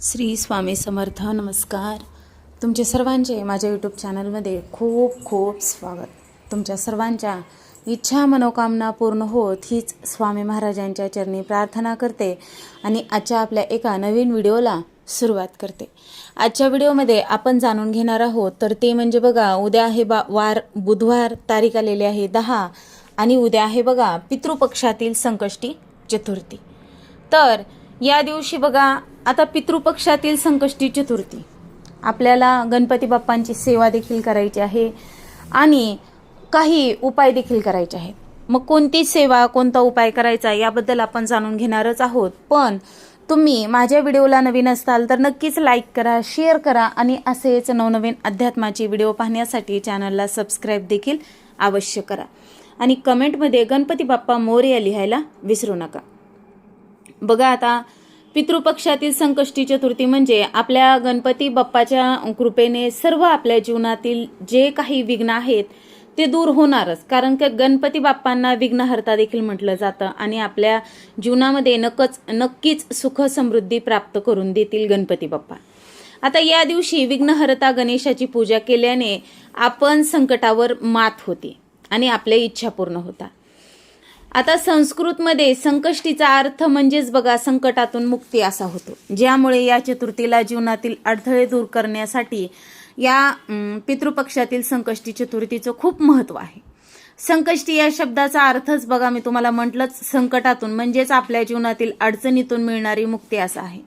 श्री स्वामी समर्थ नमस्कार. तुमचे सर्वांचे माझ्या यूट्यूब चॅनलमध्ये खूप खूप स्वागत. तुमच्या सर्वांच्या इच्छा मनोकामना पूर्ण होत हीच स्वामी महाराजांच्या चरणी प्रार्थना करते आणि आजच्या आपल्या एका नवीन व्हिडिओला सुरुवात करते. आजच्या व्हिडिओमध्ये आपण जाणून घेणार आहोत तर ते म्हणजे बघा उद्या आहे बा वार बुधवार तारीख आलेली आहे दहा आणि उद्या आहे बघा पितृपक्षातील संकष्टी चतुर्थी. तर या दिवशी बघा आता पितृपक्षातील संकष्टी चतुर्थी. आपल्याला गणपती बाप्पांची सेवा देखील करायची आहे आणि काही उपाय देखील करायचे आहेत. मग कोणती सेवा कोणता उपाय करायचा याबद्दल आपण जाणून घेणारच आहोत. पण तुम्ही माझ्या व्हिडिओला नवीन असताल तर नक्कीच लाईक करा शेअर करा आणि असेच नवनवीन अध्यात्माचे व्हिडिओ पाहण्यासाठी चॅनलला सबस्क्राईब देखील अवश्य करा. आणि कमेंटमध्ये गणपती बाप्पा मोर्या लिहायला विसरू नका. बघा आता पितृपक्षातील संकष्टी चतुर्थी म्हणजे आपल्या गणपती बाप्पाच्या कृपेने सर्व आपल्या जीवनातील जे काही विघ्न आहेत ते दूर होणारच. कारण की गणपती बाप्पांना विघ्नहर्ता देखील म्हटलं जातं आणि आपल्या जीवनामध्ये नकच नक्कीच सुख समृद्धी प्राप्त करून देतील गणपती बाप्पा. आता या दिवशी विघ्नहर्ता गणेशाची पूजा केल्याने आपण संकटावर मात होते आणि आपल्या इच्छा पूर्ण होतात. आता संस्कृतमध्ये संकष्टीचा अर्थ म्हणजेच बघा संकटातून मुक्ती असा होतो. ज्यामुळे या चतुर्थीला जीवनातील अडथळे दूर करण्यासाठी या पितृपक्षातील संकष्टी चतुर्थीचं खूप महत्त्व आहे. संकष्टी या शब्दाचा अर्थच बघा मी तुम्हाला म्हटलंच संकटातून म्हणजेच आपल्या जीवनातील अडचणीतून मिळणारी मुक्ती असा आहे.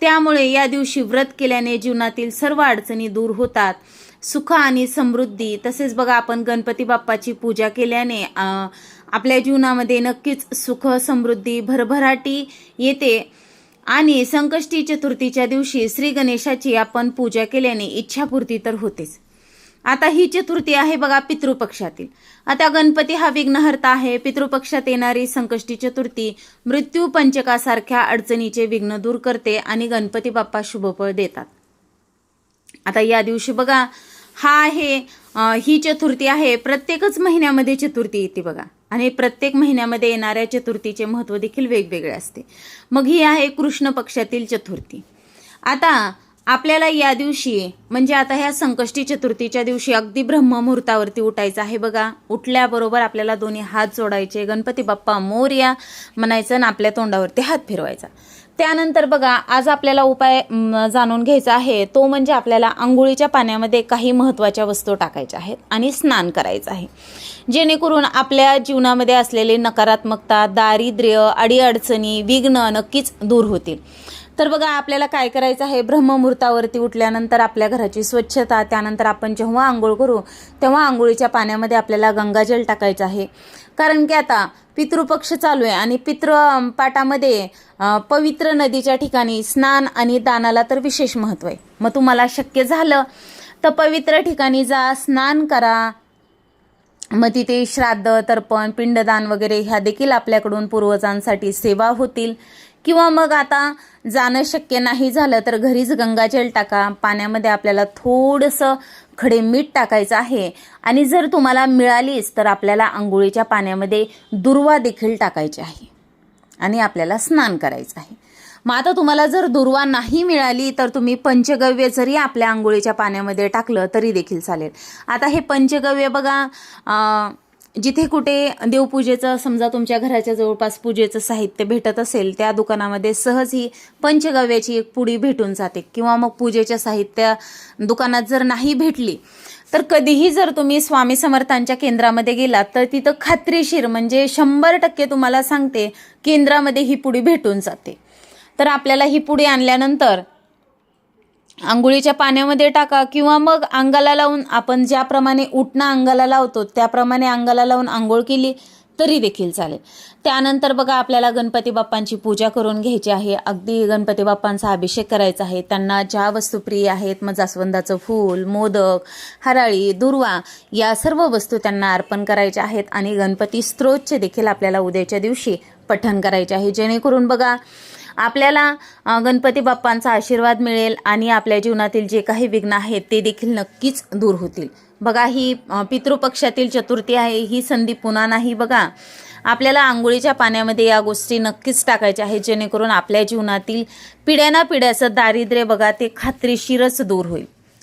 त्यामुळे या दिवशी व्रत केल्याने जीवनातील सर्व अडचणी दूर होतात. सुख आणि समृद्धी. तसेच बघा आपण गणपती बाप्पाची पूजा केल्याने आपल्या जीवनामध्ये नक्कीच सुख समृद्धी भरभराटी येते. आणि संकष्टी चतुर्थीच्या दिवशी श्री गणेशाची आपण पूजा केल्याने इच्छापूर्ती तर होतेच. आता ही चतुर्थी आहे बघा पितृपक्षातील. आता गणपती हा विघ्नहर्ता आहे. पितृपक्षात येणारी संकष्टी चतुर्थी मृत्यू पंचकासारख्या अडचणीचे विघ्न दूर करते आणि गणपती बाप्पा शुभफळ देतात. आता या दिवशी बघा हा आहे ही चतुर्थी आहे. प्रत्येकच महिन्यामध्ये चतुर्थी येते बघा. आणि प्रत्येक महिन्यामध्ये येणाऱ्या चतुर्थीचे महत्त्व देखील वेगवेगळे असते. मग ही आहे कृष्ण पक्षातील चतुर्थी. आता आपल्याला या दिवशी म्हणजे आता ह्या संकष्टी चतुर्थीच्या दिवशी अगदी ब्रह्ममुहूर्तावरती उठायचं आहे बघा. उठल्याबरोबर आपल्याला दोन्ही हात जोडायचे. गणपती बाप्पा मोर्या म्हणायचं आणि आपल्या तोंडावरती हात फिरवायचा. त्यानंतर बघा आज आपल्याला उपाय जाणून घ्यायचा आहे. तो म्हणजे आपल्याला आंघोळीच्या पाण्यामध्ये काही महत्त्वाच्या वस्तू टाकायच्या आहेत आणि स्नान करायचं आहे. जेणेकरून आपल्या जीवनामध्ये असलेले नकारात्मकता दारिद्र्य अडीअडचणी विघ्न नक्कीच दूर होतील. तर बघा आपल्याला काय करायचं आहे? ब्रह्ममुहूर्तावरती उठल्यानंतर आपल्या घराची स्वच्छता त्यानंतर आपण जेव्हा आंघोळ करू तेव्हा आंघोळीच्या पाण्यामध्ये आपल्याला गंगाजल टाकायचं आहे. कारण की आता पितृपक्ष चालू आहे आणि पितृ पाटामध्ये पवित्र नदीच्या ठिकाणी स्नान आणि दानाला तर विशेष महत्त्व आहे. मग तुम्हाला शक्य झालं तर पवित्र ठिकाणी जा स्नान करा. मग तिथे श्राद्ध तर्पण पिंडदान वगैरे ह्या देखील आपल्याकडून पूर्वजांसाठी सेवा होतील. किंवा मग आता जाणं शक्य नाही झालं तर घरीच गंगाजल टाका. पाण्यामध्ये आपल्याला थोडंसं खडे मीठ टाकायचं आहे. आणि जर तुम्हाला मिळालीच तर आपल्याला आंघोळीच्या पाण्यामध्ये दुर्वा देखील टाकायची आहे. आणि आपल्याला स्नान करायचं आहे. मग आता तुम्हाला जर दुर्वा नाही मिळाली तर तुम्ही पंचगव्य जरी आपल्या आंघोळीच्या पाण्यामध्ये टाकलं तरी देखील चालेल. आता हे पंचगव्य बघा जिथे कुठे देवपूजेचं समजा तुमच्या घराच्या जवळपास पूजेचं साहित्य भेटत असेल त्या दुकानामध्ये सहज ही पंचगव्याची एक पुडी भेटून जाते. किंवा मग पूजेच्या साहित्य दुकानात जर नाही भेटली तर कधीही जर तुम्ही स्वामी समर्थांच्या केंद्रामध्ये गेलात तर तिथं खात्रीशीर म्हणजे शंभर टक्के तुम्हाला सांगते केंद्रामध्ये ही पुडी भेटून जाते. तर आपल्याला ही पुडी आणल्यानंतर आंघोळीच्या पाण्यामध्ये टाका किंवा मग अंगाला लावून आपण ज्याप्रमाणे उठणं अंगाला लावतो त्याप्रमाणे अंगाला लावून आंघोळ केली तरी देखील चालेल. त्यानंतर बघा आपल्याला गणपती बाप्पांची पूजा करून घ्यायची आहे. अगदी गणपती बाप्पांचा अभिषेक करायचा आहे. त्यांना ज्या वस्तू प्रिय आहेत मग जास्वंदाचं फूल मोदक हराळी दुर्वा या सर्व वस्तू त्यांना अर्पण करायच्या आहेत आणि गणपती स्त्रोतचे देखील आपल्याला उद्याच्या दिवशी पठण करायचे आहे. जेणेकरून बघा आपल्याला गणपती बाप्पांचा आशीर्वाद मिळेल आणि आपल्या जीवनातील जे काही विघ्न आहेत ते देखील नक्कीच दूर होतील. बघा ही पितृपक्षातील चतुर्थी आहे ही संधी पुन्हा नाही बघा. आपल्याला आंघोळीच्या पाण्यामध्ये या गोष्टी नक्कीच टाकायच्या आहेत जेणेकरून आपल्या जीवनातील पिढ्याना पिढ्याचं दारिद्र्य बघा ते खात्रीशीरच दूर होईल.